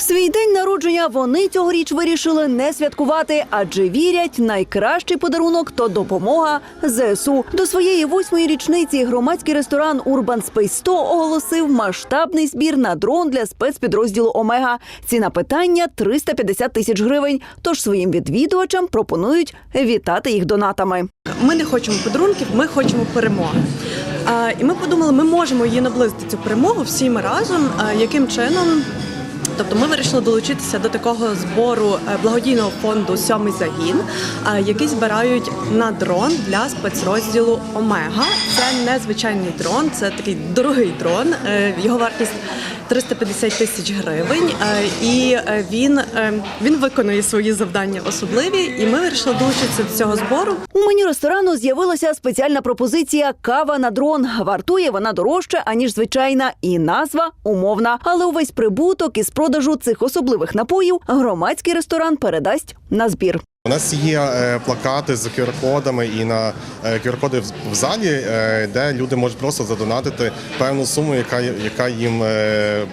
Свій день народження вони цьогоріч вирішили не святкувати, адже вірять, найкращий подарунок то допомога ЗСУ. До своєї восьмої річниці громадський ресторан Urban Space 100 оголосив масштабний збір на дрон для спецпідрозділу Омега. Ціна питання 350 тисяч гривень. Тож своїм відвідувачам пропонують вітати їх донатами. Ми не хочемо подарунків, ми хочемо перемоги. І ми подумали, ми можемо її наблизити цю перемогу всім разом. Яким чином? Тобто ми вирішили долучитися до такого збору е, благодійного фонду Сьомий загін, е, який збирають на дрон для спецрозділу Омега. Це не звичайний дрон, це такий дорогий дрон. Е, Його вартість 350 тисяч гривень. Е, І е, він, е, він виконує свої завдання особливі. І ми вирішили долучитися до цього збору. У меню ресторану з'явилася спеціальна пропозиція кава на дрон. Вартує вона дорожче аніж звичайна, і назва умовна. Але увесь прибуток із продажу цих особливих напоїв громадський ресторан передасть на збір. У нас є е, плакати з QR-кодами і на е, QR-коди в- в залі, е, де люди можуть просто задонатити певну суму, яка, яка їм е,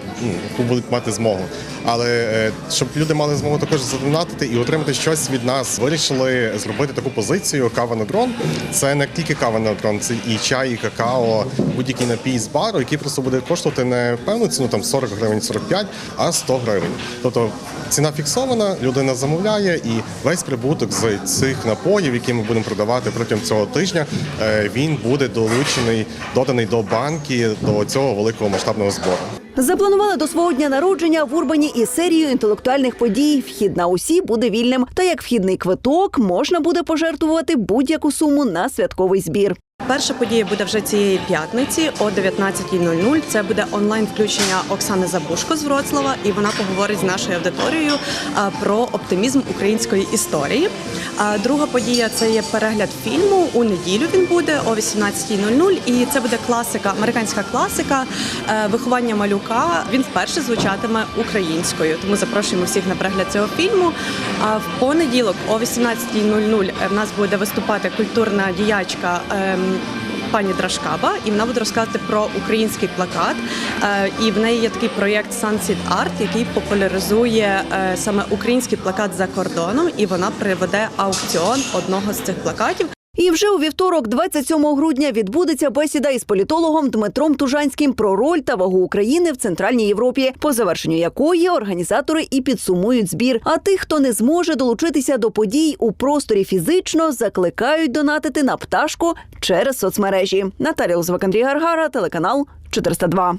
ну, будуть мати змогу. Але е, щоб люди мали змогу також задонатити і отримати щось від нас, вирішили зробити таку позицію кава на дрон. Це не тільки кава на дрон, це і чай, і какао, будь-який напій з бару, який просто буде коштувати не певну ціну, там 40 гривень, 45, а 100 гривень. Тобто ціна фіксована, людина замовляє, і весь прибуток з цих напоїв, які ми будемо продавати протягом цього тижня, е, він буде долучений, доданий до банки до цього великого масштабного збору. Запланували до свого дня народження в Урбані і серію інтелектуальних подій. Вхід на усі буде вільним. Та як вхідний квиток можна буде пожертвувати будь-яку суму на святковий збір. Перша подія буде вже цієї п'ятниці о 19.00. Це буде онлайн включення Оксани Забушко з Вроцлава, і вона поговорить з нашою аудиторією про оптимізм української історії. Друга подія це є перегляд фільму. У неділю він буде о 18.00. І це буде класика, американська класика е, виховання малюка. Він вперше звучатиме українською. Тому запрошуємо всіх на перегляд цього фільму. А в понеділок о 18.00 в нас буде виступати культурна діячка. Пані Драшкаба, і вона буде розказувати про український плакат. Е, І в неї є такий проєкт Sunset Art, який популяризує е, саме український плакат за кордоном, і вона приведе аукціон одного з цих плакатів. І вже у вівторок, 27 грудня, відбудеться бесіда із політологом Дмитром Тужанським про роль та вагу України в Центральній Європі, по завершенню якої організатори і підсумують збір. А тих, хто не зможе долучитися до подій у просторі фізично, закликають донатити на пташку через соцмережі. Наталія Лозвак, Андрій Гаргара, телеканал 402.